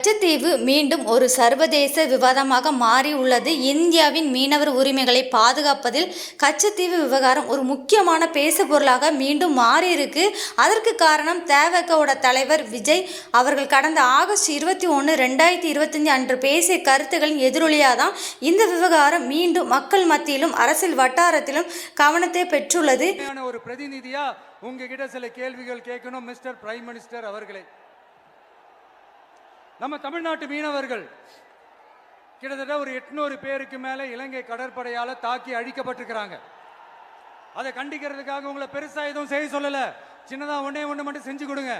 கச்சத்தீவு மீண்டும் ஒரு சர்வதேச விவாதமாக மாறி உள்ளது இந்தியாவின் மீனவர் உரிமைகளை பாதுகாப்பதில் கச்சத்தீவு விவகாரம் ஒரு முக்கியமான பேசு பொருளாக மீண்டும் மாறியிருக்கு. அதற்கு காரணம் தேவகோட தலைவர் விஜய். அவர்கள் கடந்த ஆகஸ்ட் இருபத்தி ஒன்று ரெண்டாயிரத்தி இருபத்தஞ்சு அன்று பேசிய கருத்துக்களின் எதிரொலியாக தான் இந்த விவகாரம் மீண்டும் மக்கள் மத்தியிலும் அரசியல் வட்டாரத்திலும் கவனத்தை பெற்றுள்ளது. ஒரு பிரதிநிதியா உங்ககிட்ட சில கேள்விகள் கேட்கணும் மிஸ்டர் பிரைம் மினிஸ்டர் அவர்களே. நம்ம தமிழ்நாட்டு மீனவர்கள் கிட்டத்தட்ட ஒரு எட்நூறு பேருக்கு மேல இலங்கை கடற்படையால தாக்கி அழிக்கப்பட்டிருக்கிறாங்க. அதை கண்டிக்கிறதுக்காக உங்களை பெருசா எதுவும் செய்ய சொல்லல. சின்னதா ஒன்றே ஒண்ணு மட்டும் செஞ்சு கொடுங்க.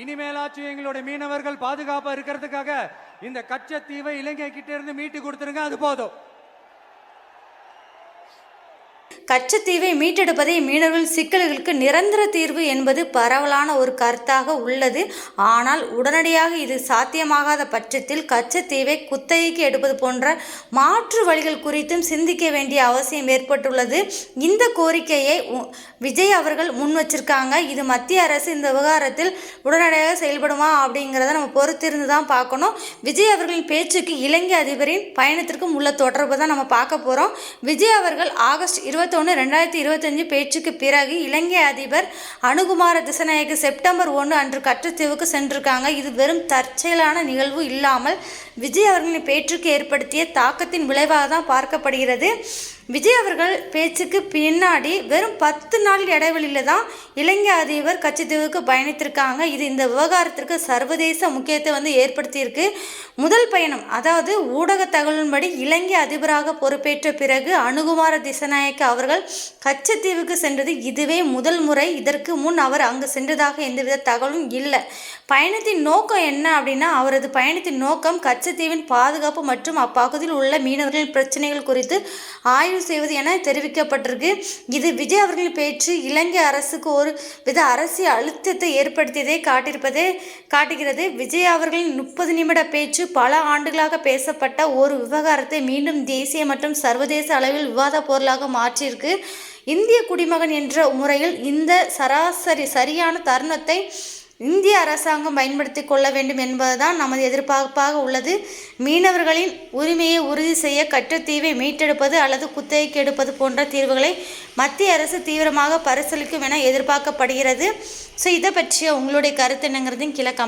இனிமேலாச்சும் எங்களுடைய மீனவர்கள் பாதுகாப்பா இருக்கிறதுக்காக இந்த கச்சத்தீவை இலங்கை கிட்ட இருந்து மீட்டு கொடுத்துருங்க அது போதும். கச்சத்தீவை மீட்டெடுப்பதே மீனவர்கள் சிக்கல்களுக்கு நிரந்தர தீர்வு என்பது பரவலான ஒரு கருத்தாக உள்ளது. ஆனால் உடனடியாக இது சாத்தியமாகாத பட்சத்தில் கச்சத்தீவை குத்தகைக்கு எடுப்பது போன்ற மாற்று வழிகள் குறித்தும் சிந்திக்க வேண்டிய அவசியம் ஏற்பட்டுள்ளது. இந்த கோரிக்கையை உ- விஜய் அவர்கள் முன் வச்சிருக்காங்க. இது மத்திய அரசு இந்த விவகாரத்தில் உடனடியாக செயல்படுமா அப்படிங்கிறத நம்ம பொறுத்திருந்து தான் பார்க்கணும். விஜய் அவர்களின் பேச்சுக்கு இலங்கை அதிபரின் பயணத்திற்கும் உள்ள தொடர்பு தான் நம்ம பார்க்க போகிறோம் விஜய் அவர்கள் ஆகஸ்ட் இருபத்தொன்று ரெண்டாயிரத்தி இருபத்தஞ்சு பேச்சுக்கு பிறகு இலங்கை அதிபர் அனுகுமார திசநாயக்கு செப்டம்பர் ஒன்று அன்று கச்சத்தீவுக்கு சென்றிருக்காங்க. இது வெறும் தற்செயலான நிகழ்வு இல்லாமல் விஜய் அவர்களின் பேச்சுக்கு ஏற்படுத்திய தாக்கத்தின் விளைவாக தான் பார்க்கப்படுகிறது. விஜய் அவர்கள் பேச்சுக்கு பின்னாடி வெறும் பத்து நாள் இடைவெளியில் தான் இலங்கை அதிபர் கச்சத்தீவுக்கு பயணித்திருக்காங்க. இது இந்த விவகாரத்திற்கு சர்வதேச முக்கியத்தை வந்து ஏற்படுத்தியிருக்கு. முதல் பயணம் அதாவது ஊடக தகவலின்படி இலங்கை அதிபராக பொறுப்பேற்ற பிறகு அனுகுமார திசநாயக்க அவர்கள் கச்சத்தீவுக்கு சென்றது இதுவே முதல் முறை. இதற்கு முன் அவர் அங்கு சென்றதாக எந்தவித தகவலும் இல்லை. பயணத்தின் நோக்கம் என்ன அப்படின்னா அவரது பயணத்தின் நோக்கம் கச்சத்தீவின் பாதுகாப்பு மற்றும் அப்பகுதியில் உள்ள மீனவர்களின் பிரச்சனைகள் குறித்து ஆய்வு செய்வது என தெரிவிக்கப்பட்டிருக்கு. இது விஜய் அவர்களின் பேச்சு இலங்கை அரசுக்கு ஒரு வித அரசியல் அழுத்தத்தை ஏற்படுத்தியதை காட்டியிருப்பதை காட்டுகிறது. விஜய் அவர்களின் முப்பது நிமிட பேச்சு பல ஆண்டுகளாக பேசப்பட்ட ஒரு விவகாரத்தை மீண்டும் தேசிய மற்றும் சர்வதேச அளவில் விவாத பொருளாக மாற்றியிருக்கு. இந்திய குடிமகன் என்ற முறையில் இந்த சராசரி சரியான தருணத்தை இந்திய அரசாங்கம் பயன்படுத்தி கொள்ள வேண்டும் என்பதுதான் நமது எதிர்பார்ப்பாக உள்ளது. மீனவர்களின் உரிமையை உறுதி செய்ய கட்டத்தீவை மீட்டெடுப்பது அல்லது குத்தகைக்கு எடுப்பது போன்ற தீர்வுகளை மத்திய அரசு தீவிரமாக பரிசீலிக்கும் என எதிர்பார்க்கப்படுகிறது. ஸோ இதை பற்றிய உங்களுடைய கருத்து என்னங்கிறதையும் கீழே கம்